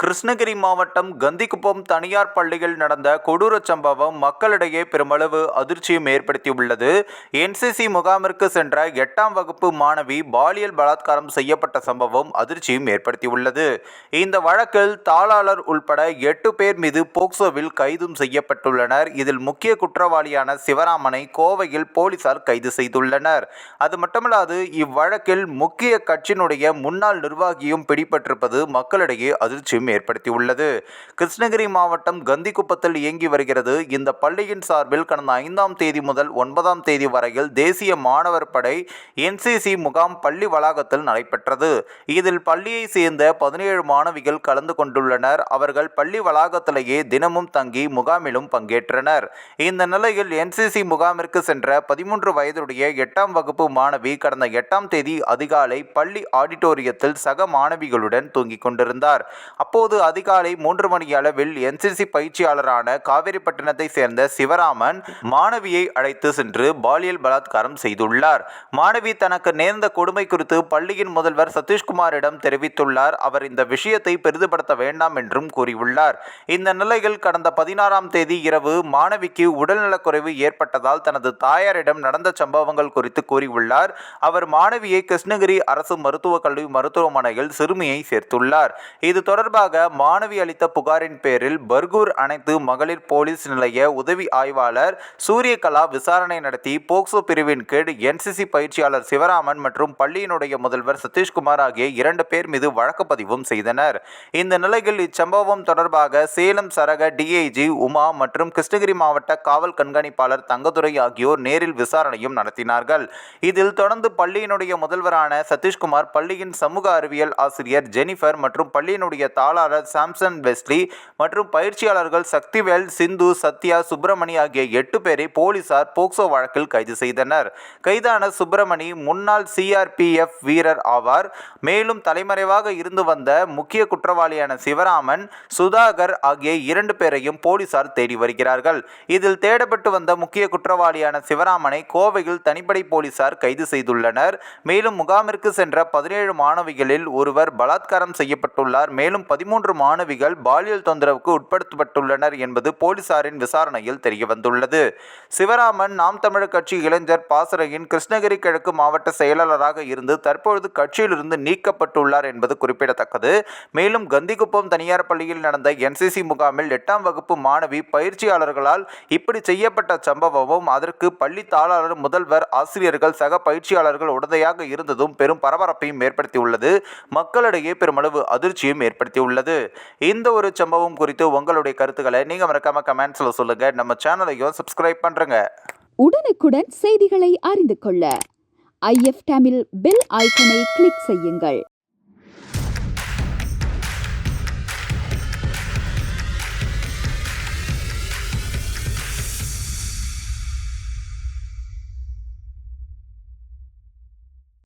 கிருஷ்ணகிரி மாவட்டம் கந்திக்குப்பம் தனியார் பள்ளியில் நடந்த கொடூரச் சம்பவம் மக்களிடையே பெருமளவு அதிர்ச்சியும் ஏற்படுத்தியுள்ளது. என்சிசி முகாமிற்கு சென்ற எட்டாம் வகுப்பு மாணவி பாலியல் பலாத்காரம் செய்யப்பட்ட சம்பவம் அதிர்ச்சியும் ஏற்படுத்தியுள்ளது. இந்த வழக்கில் தாளாளர் உள்பட எட்டு பேர் மீது போக்சோவில் கைதும் செய்யப்பட்டுள்ளனர். இதில் முக்கிய குற்றவாளியான சிவராமனை கோவையில் போலீசார் கைது செய்துள்ளனர். அது மட்டுமல்லாது இவ்வழக்கில் முக்கிய கட்சியினுடைய முன்னாள் நிர்வாகியும் பிடிபட்டிருப்பது மக்களிடையே அதிர்ச்சியும் ஏற்படுத்தியுள்ளது. கிருஷ்ணகிரி மாவட்டம் கந்திக்குப்பத்தில் இயங்கி வருகிறது. இந்த பள்ளியின் சார்பில் கடந்த ஐந்தாம் தேதி முதல் ஒன்பதாம் தேதி வரையில் தேசிய மாணவர் படை என்சிசி முகாம் பள்ளி வளாகத்தில் நடைபெற்றது. இதில் பள்ளியை சேர்ந்த பதினேழு மாணவிகள் கலந்து கொண்டுள்ளனர். அவர்கள் பள்ளி வளாகத்திலேயே தினமும் தங்கி முகாமிலும் பங்கேற்றனர். இந்த நிலையில் என்சிசி முகாமிற்கு சென்ற பதிமூன்று வயதுடைய எட்டாம் வகுப்பு மாணவி கடந்த எட்டாம் தேதி அதிகாலை பள்ளி ஆடிட்டோரியத்தில் சக மாணவிகளுடன் தூங்கிக் கொண்டிருந்தார். அப்போது அப்போது அதிகாலை மூன்று மணி அளவில் என்சிசி பயிற்சியாளரான காவேரிப்பட்டினத்தை சேர்ந்த சிவராமன் மாணவியை அழைத்து சென்று பாலியல் பலாத்காரம் செய்துள்ளார். மாணவி தனக்கு நேர்ந்த கொடுமை குறித்து பள்ளியின் முதல்வர் சதீஷ்குமாரிடம் தெரிவித்துள்ளார். அவர் இந்த விஷயத்தை பெரிதுபடுத்த வேண்டாம் என்றும் கூறியுள்ளார். இந்த நிலையில் கடந்த பதினாறாம் தேதி இரவு மாணவிக்கு உடல்நலக்குறைவு ஏற்பட்டதால் தனது தாயாரிடம் நடந்த சம்பவங்கள் குறித்து கூறியுள்ளார். அவர் மாணவியை கிருஷ்ணகிரி அரசு மருத்துவக் கல்லூரி மருத்துவமனையில் சிறுமியை சேர்த்துள்ளார். இது தொடர்பாக மாணவி அளித்த புகாரின் பேரில் பர்கூர் அனைத்து மகளிர் போலீஸ் நிலைய உதவி ஆய்வாளர் சூரியகலா விசாரணை நடத்தி போக்சோ பிரிவின் கீழ் என்சிசி பயிற்சியாளர் சிவராமன் மற்றும் பள்ளியினுடைய முதல்வர் சதீஷ்குமார் ஆகிய இரண்டு பேர் மீது வழக்கு பதிவும் செய்தனர். இந்த நிலையில் இச்சம்பவம் தொடர்பாக சேலம் சரக டிஐஜி உமா மற்றும் கிருஷ்ணகிரி மாவட்ட காவல் கண்காணிப்பாளர் தங்கதுரை ஆகியோர் நேரில் விசாரணையும் நடத்தினார்கள். இதில் தொடர்ந்து பள்ளியினுடைய முதல்வரான சதீஷ்குமார் பள்ளியின் சமூக அறிவியல் ஆசிரியர் ஜெனிஃபர் மற்றும் பள்ளியினுடைய தாளாளர் சாம்சன் வெஸ்லி மற்றும் பயிற்சியாளர்கள் சக்திவேல் சிந்து சத்யா சுப்பிரமணி ஆகிய எட்டு பேரை போலீசார் போக்சோ வழக்கில் கைது செய்தனர். கைதான சுப்பிரமணி முன்னாள் சிஆர்பிஎஃப் வீரர் ஆவார். மேலும் தலைமறைவாக இருந்து வந்த முக்கிய குற்றவாளியான சிவராமன் சுதாகர் ஆகிய இரண்டு பேரையும் போலீசார் தேடி வருகிறார்கள். இதில் தேடப்பட்டு வந்த முக்கிய குற்றவாளியான சிவராமனை கோவையில் தனிப்படை போலீசார் கைது செய்துள்ளனர். மேலும் முகாமிற்கு சென்ற பதினேழு மாணவிகளில் ஒருவர் பலாத்காரம் செய்யப்பட்டுள்ளார். மேலும் பதிமூன்று மாணவிகள் பாலியல் தொந்தரவுக்கு உட்படுத்தப்பட்டுள்ளனர் என்பது போலீசாரின் விசாரணையில் தெரியவந்துள்ளது. சிவராமன் நாம் தமிழர் கட்சி இளைஞர் பாசறையின் கிருஷ்ணகிரி கிழக்கு மாவட்ட செயலாளராக இருந்து தற்பொழுது கட்சியிலிருந்து நீக்கப்பட்டுள்ளார் என்பது குறிப்பிடத்தக்கது. மேலும் கந்திக்குப்பம் தனியார் பள்ளியில் நடந்த என்சிசி முகாமில் எட்டாம் வகுப்பு மாணவி பயிற்சியாளர்களால் இப்படி செய்யப்பட்ட சம்பவமும் அதற்கு பள்ளி தாளாளர் முதல்வர் ஆசிரியர்கள் சக பயிற்சியாளர்கள் உடந்தையாக இருந்ததும் பெரும் பரபரப்பையும் ஏற்படுத்தியுள்ளது. மக்களிடையே பெருமளவு அதிர்ச்சியும் ஏற்படுத்தியுள்ளது. இந்த ஒரு சம்பவம் குறித்து உங்களுடைய கருத்துக்களை நீங்கள் மறக்காம கமெண்ட்ஸில் சொல்லுங்கள் நம்ம சேனலையும் சப்ஸ்கிரைப் பண்ணுறங்க உடனுக்குடன் செய்திகளை அறிந்து கொள்ள. ஐஎஃப் தமிழ் பெல் ஐக்கனை கிளிக் செய்யுங்கள்.